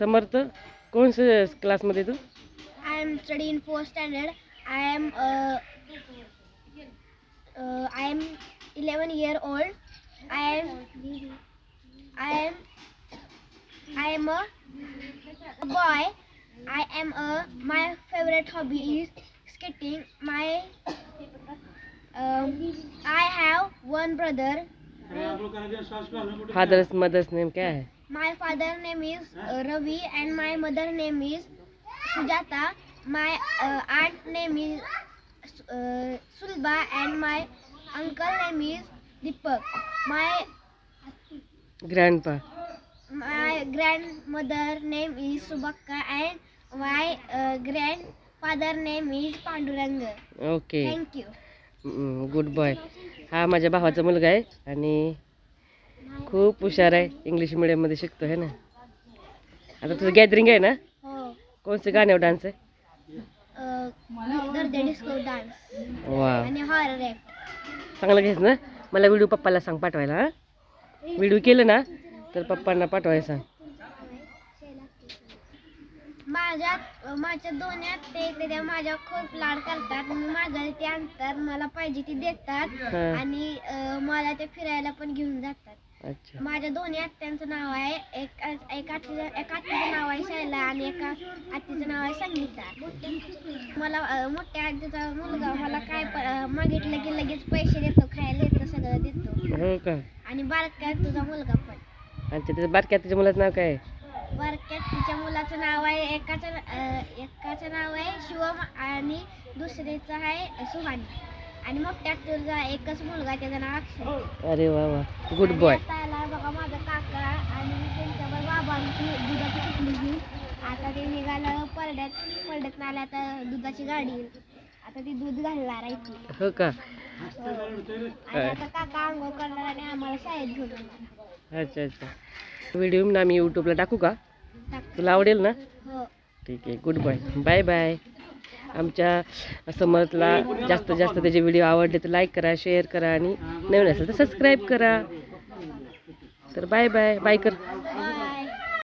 समर्थ कौन से क्लास में तू? I am study in fourth standard I am I am eleven year old I am I am I am a boy I am a my favourite hobby is skating my I have one brother fathers mothers name क्या है? My father name is Ravi and my mother name is Sujata my aunt name is Sulaba and my uncle name is Deepak my grandpa my grand mother name is Subakka and my grand father name is Pandurang okay thank you good boy हा माझ्या भावाचा मुलगा आहे. आणि खूप हुशार आहे. English मिडियममध्ये शिकतो आहे ना? आता तुझं गॅदरिंग आहे ना? हो. कोणचं गाण्यावर डान्स आहे? वा. चांगलं घ्यायचं ना? मला व्हिडिओ पप्पाला सांग पाठवायला हा? व्हिडिओ केलं ना तर पप्पांना पाठवायला सांग. माझ्या माझ्या दोन्ही आत्या इकडे त्या माझ्या खूप लाड करतात. माझ्या ते आणतात मला पाहिजे ती देतात. आणि मला ते फिरायला पण घेऊन जातात. अच्छा. माझ्या दोन्ही आत्यांचं नाव आहे. एक एक आत्तीचं एक आत्तीचं नाव आहे शैला आणि एका आत्तीचं नाव आहे संगीता. मला अं, मोठ्या आत्तीचा मुलगा मला काय प- अं, मागितलं की लगेच पैसे देतो खायला देतो सगळं देतो. हो का? आणि बारक्या तुझा मुलगा पण. आणि त्याचं बारक्या त्याच्या मुलाचं नाव काय? आहे बारक्या तिच्या मुलाचं नाव आहे एकाचं अं, एकाचं नाव आहे शिवम आणि दुसरीचं आहे सुहानी. आणि मोठ्या तुझा एकच मुलगा त्याचं नाव अक्षय. अरे वा वा. गुड बॉय आणि आता आला बघा माझा काका आणि त्यांच्यावर बाबांची दुधाची किटली घेऊन. आता ते निघालं परड्यात. परड्यात नाल्या आता दुधाची गाडी येईल. आता ती दूध घालणार आहे ती. हो का? आणि आता काका आंघोळ करणार आणि आम्हाला शाळेत घेऊन अच्छा अच्छा. व्हिडिओ ना मी यूट्यूबला टाकू का? टाक. तुला आवडेल ना? हो. ठीक आहे. गुड बाय बाय बाय आमच्या समर्थला जास्त जास्त त्याचे व्हिडिओ आवडले तर लाईक करा शेअर करा आणि नवीन असेल तर सबस्क्राईब करा. तर बाय बाय बाय कर.